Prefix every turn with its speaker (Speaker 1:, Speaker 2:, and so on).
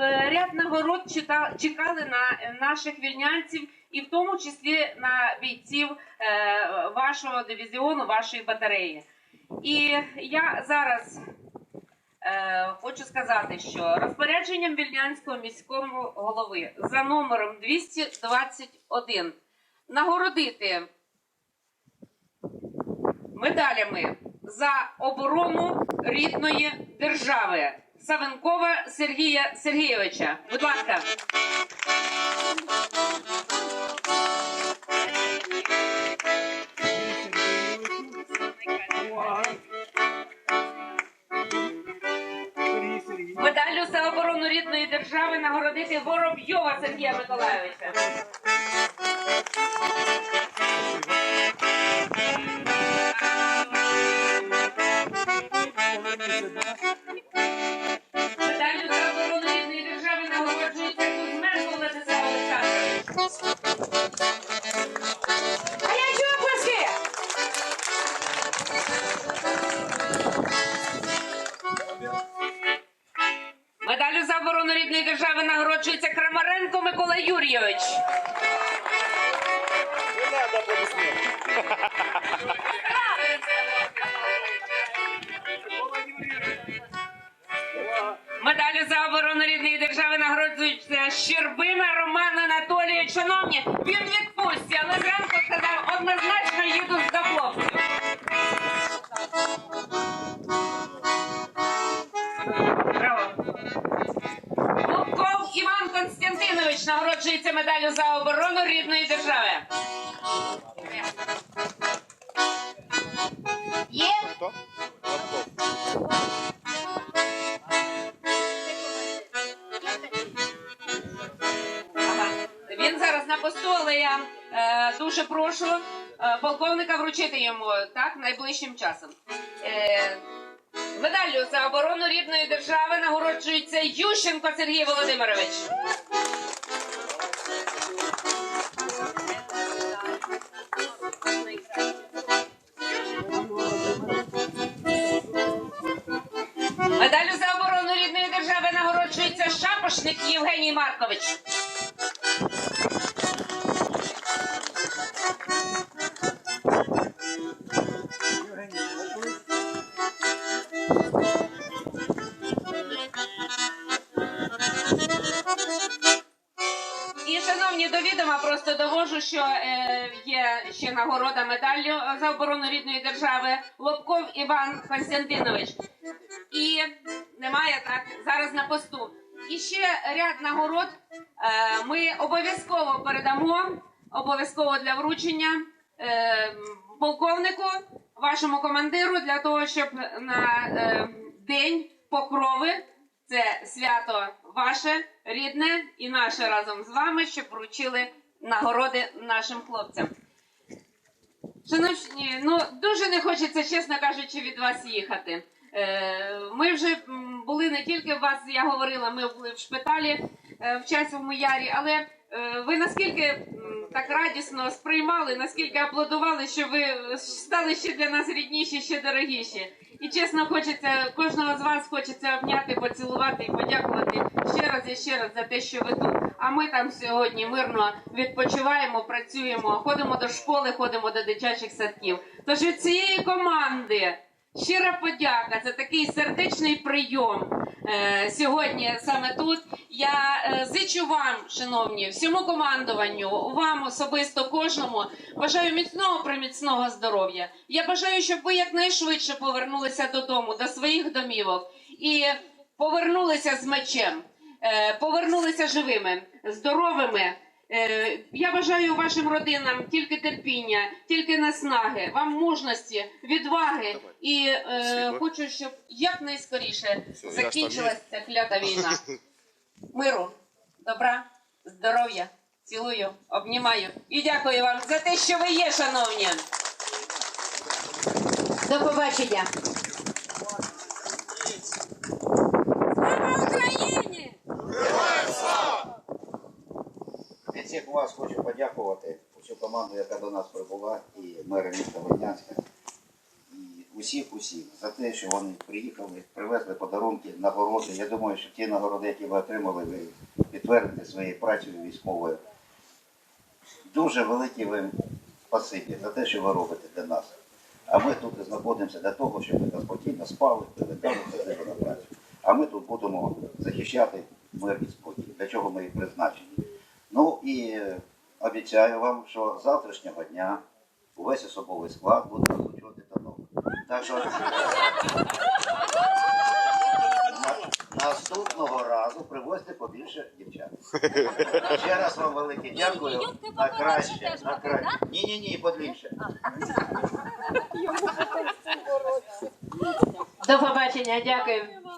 Speaker 1: е, ряд нагород чекали на е, наших вільнянців, і в тому числі на бійців е, вашого дивізіону, вашої батареї. І я зараз хочу сказати, що розпорядженням Вільнянського міського голови за номером 221 нагородити медалями за оборону рідної держави Савенкова Сергія Сергійовича. Будь ласка. Медаллю за оборону рідної держави нагородити Воробйова Сергія Миколайовича. За держави нагороджується Крамаренко Микола Юрійович. Медаллю за оборону рідної держави нагороджується Щербина Роман Анатолійович. Шановні, він відпустці, але зранку сказав однозначно їду до нагороджується медаллю за оборону рідної держави. Є? Ага. Він зараз на посту, але я е, дуже прошу е, полковника вручити йому так найближчим часом. Е, медаллю за оборону рідної держави нагороджується Ющенко Сергій Володимирович. Нагороджується Євгеній Маркович. І, шановні, до відома просто довожу, що е, є ще нагорода медаллю за оборону рідної держави Лобков Іван Константинович. І немає так зараз на посту. І ще ряд нагород е, ми обов'язково передамо, обов'язково для вручення е, полковнику, вашому командиру, для того, щоб на е, день покрови це свято ваше, рідне і наше разом з вами, щоб вручили нагороди нашим хлопцям. Шановні, ну дуже не хочеться, чесно кажучи, від вас їхати. Е, Ми вже були не тільки у вас, я говорила, ми були в шпиталі е, в часовому ярі, але е, ви наскільки так радісно сприймали, наскільки аплодували, що ви стали ще для нас рідніші, ще дорогіші. І чесно, хочеться кожного з вас хочеться обняти, поцілувати і подякувати ще раз і ще раз за те, що ви тут. А ми там сьогодні мирно відпочиваємо, працюємо, ходимо до школи, ходимо до дитячих садків. Тож від цієї команди щира подяка за такий сердечний прийом е, сьогодні саме тут. Я е, зичу вам, шановні, всьому командуванню, вам особисто кожному. Бажаю міцного приміцного здоров'я. Я бажаю, щоб ви якнайшвидше повернулися додому, до своїх домівок і повернулися з мечем, е, повернулися живими, здоровими. Е, Я бажаю вашим родинам тільки терпіння, тільки наснаги, вам мужності, відваги. І е, хочу, щоб якнайскоріше
Speaker 2: Все, я
Speaker 1: закінчилась ця клята війна. Миру, добра, здоров'я, цілую, обнімаю. І дякую вам за те, що ви є, шановні.
Speaker 3: До побачення.
Speaker 4: Вас хочу подякувати усю команду, яка до нас прибула, і мера міста Вольнянська. І усіх усіх за те, що вони приїхали, привезли подарунки, нагороди. Я думаю, що ті нагороди, які ви отримали, ви підтвердите своєю працею військовою. Дуже велике вам спасибі за те, що ви робите для нас. А ми тут знаходимося для того, щоб ви спокійно спали, себе на працю. А ми тут будемо захищати мир і спокій, для чого ми і призначені. Ну і обіцяю вам, що з завтрашнього дня увесь особовий склад буде розлучувати танок. Так що наступного разу привозьте побільше дівчат. Ще раз вам велике дякую. На краще, на краще. Ні, ні, ні, подлінше.
Speaker 1: До побачення, дякую.